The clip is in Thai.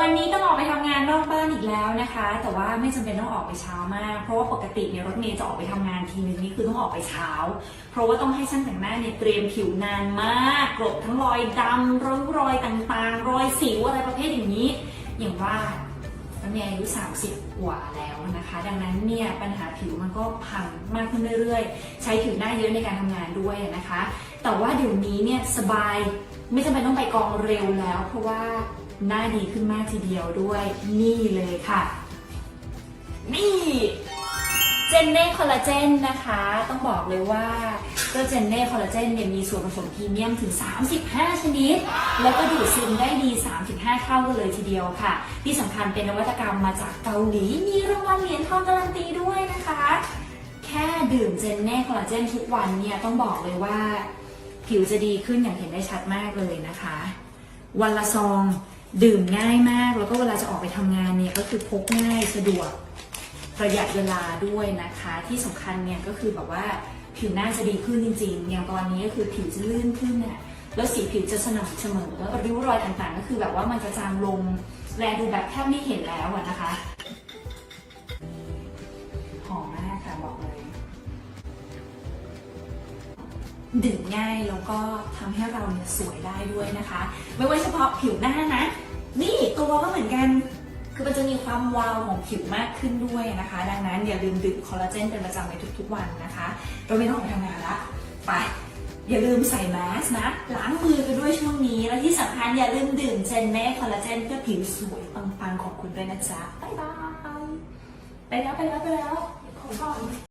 วันนี้ต้องออกไปทำงานนอกบ้านอีกแล้วนะคะ แต่ว่าไม่จำเป็นต้องออกไปเช้ามาก เพราะว่าปกติเนี่ยรถเมย์จะออกไปทำงานทีนึงนี่คือต้องออกไปเช้า เพราะว่าต้องให้ช่างแต่งหน้าเนี่ยเตรียมผิวนานมากกรบทั้งรอยดำรอยรอยต่างๆ รอยสิวอะไรประเภทอย่างนี้ อย่างว่ารถเมย์อายุ 30 กว่าแล้วนะคะ ดังนั้นเนี่ยปัญหาผิวมันก็พังมากขึ้นเรื่อยๆ ใช้ผิวหน้าเยอะในการทำงานด้วยนะคะ แต่ว่าเดี๋ยวนี้เนี่ยสบายไม่จำเป็นต้องไปกองเร็วแล้ว เพราะว่า หน้าดีขึ้นมากทีเดียวด้วยนี่เลยค่ะ นี่เจนเน่คอลลาเจนนะคะ ต้องบอกเลยว่าเจ้าเจนเน่คอลลาเจนเนี่ยมีส่วนผสมพรีเมียมถึง 35 ชนิด แล้วก็ดูดซึมได้ดี 3-5 เท่ากันเลยทีเดียวค่ะ ที่สำคัญเป็นนวัตกรรมมาจากเกาหลี มีรางวัลเหรียญทองการันตีด้วยนะคะ แค่ดื่มเจนเน่คอลลาเจนทุกวันเนี่ยต้องบอกเลยว่า ผิวจะดีขึ้นอย่างเห็นได้ชัดมากเลยนะคะ วันละซอง ดื่มง่ายมาก แล้วก็เวลาจะออกไปทำงานเนี่ยก็คือพกง่ายสะดวกประหยัดเวลาด้วยนะคะ ที่สำคัญเนี่ยก็คือแบบว่าผิวหน้าจะดีขึ้นจริงๆอย่างตอนนี้ก็คือผิวจะลื่นขึ้นเนี่ยแล้วสีผิวจะสม่ำเสมอแล้วริ้วรอยต่างๆ ก็คือแบบว่ามันจะจางลงแลดูแบบแทบไม่เห็นแล้วนะคะหอมมากค่ะบอกเลย ดื่มง่ายแล้วก็ทำให้เราเนี่ยสวยได้ด้วยนะคะ ไม่ว่าเฉพาะผิวหน้านะ นี่ตัวก็เหมือนกัน คือมันจะมีความวาวของผิวมากขึ้นด้วยนะคะ ดังนั้นอย่าลืมดื่มคอลลาเจนเป็นประจำในทุกๆวันนะคะ เราไม่ต้องออกไปทำงานละไปอย่าลืมใส่แมสนะ ล้างมือกันด้วยช่วงนี้ และที่สำคัญอย่าลืมดื่มเจนแม่คอลลาเจนเพื่อผิวสวยปังๆของคุณด้วยนะจ๊ะ บ๊ายบาย ไปแล้วไปแล้วไปแล้วขอก่อน